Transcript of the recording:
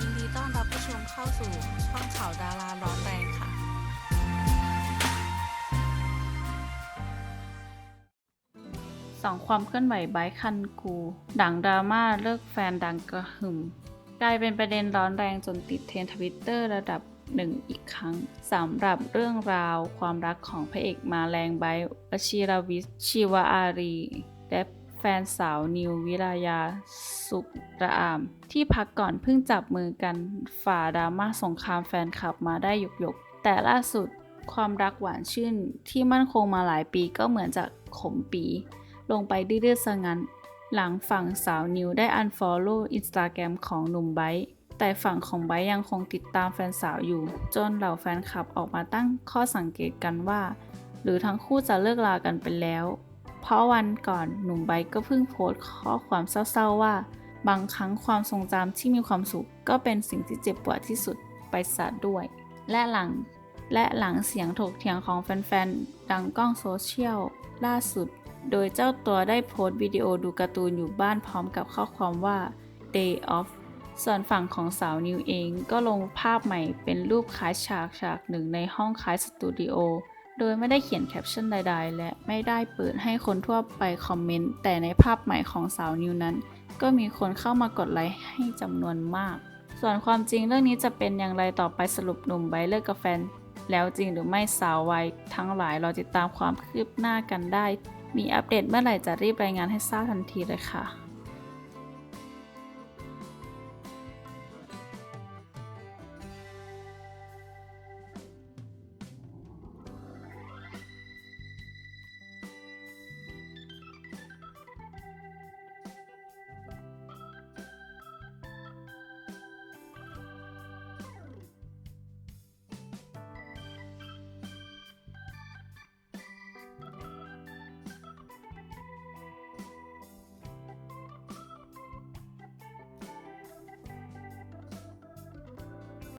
ยินดีต้อนรับผู้ชมเข้าสู่ช่องข่าวดาราร้อนแรงค่ะ สองความเคลื่อนไหวไบคันกู ดังดราม่าเลิกแฟนดังกระหึ่มกลายเป็นประเด็นร้อนแรงจนติดเทรนทวิตเตอร์ระดับหนึ่งอีกครั้งสำหรับเรื่องราวความรักของพระเอกมาแรงไบวชิรวิทย์ ชีวอารีและ ฟนสาวนิววิรายาสุกระอาม ที่พักก่อนเพิ่งจับมือกันฝ่าดราม่าสงครามแฟนคลับมาได้หยกๆ แต่ล่าสุดความรักหวานชื่นที่มั่นคงมาหลายปีก็เหมือนจะขมปี ลงไปดื้อๆซะงั้น หลังฝั่งสาวนิวได้ unfollow Instagram ของหนุ่มไบร์แต่ฝั่งของไบร์ยังคงติดตามแฟนสาวอยู่ จนเหล่าแฟนคลับออกมาตั้งข้อสังเกตกันว่า หรือทั้งคู่จะเลิกลากันไปแล้ว เพราะวันก่อนหนุ่มไบก็เพิ่งโพสต์ข้อความเศร้าๆว่า บางครั้งความทรงจำที่มีความสุข ก็เป็นสิ่งที่เจ็บปวดที่สุดไปซะด้วย และหลังและหลังเสียงถกเถียงของแฟนๆ ดังกล้องโซเชียลล่าสุด โดยเจ้าตัวได้โพสต์วิดีโอดูการ์ตูนอยู่บ้านพร้อมกับข้อความว่า day off ส่วนฝั่งของสาวนิวเองก็ลงภาพใหม่เป็นรูปคล้ายฉากฉากหนึ่งในห้องคล้ายสตูดิโอ โดยไม่ได้เขียนแคปชั่นใดๆ และไม่ได้เปิดให้คนทั่วไปคอมเมนต์ แต่ในภาพใหม่ของสาวนิวนั้น ก็มีคนเข้ามากดไลค์ให้จำนวนมาก ส่วนความจริงเรื่องนี้จะเป็นอย่างไรต่อไปสรุปหนุ่มไบร์ทเลิกกับแฟน แล้วจริงหรือไม่สาววัยทั้งหลายเราติดตามความคืบหน้ากันได้ มีอัปเดตเมื่อไหร่จะรีบรายงานให้ทราบทันทีเลยค่ะ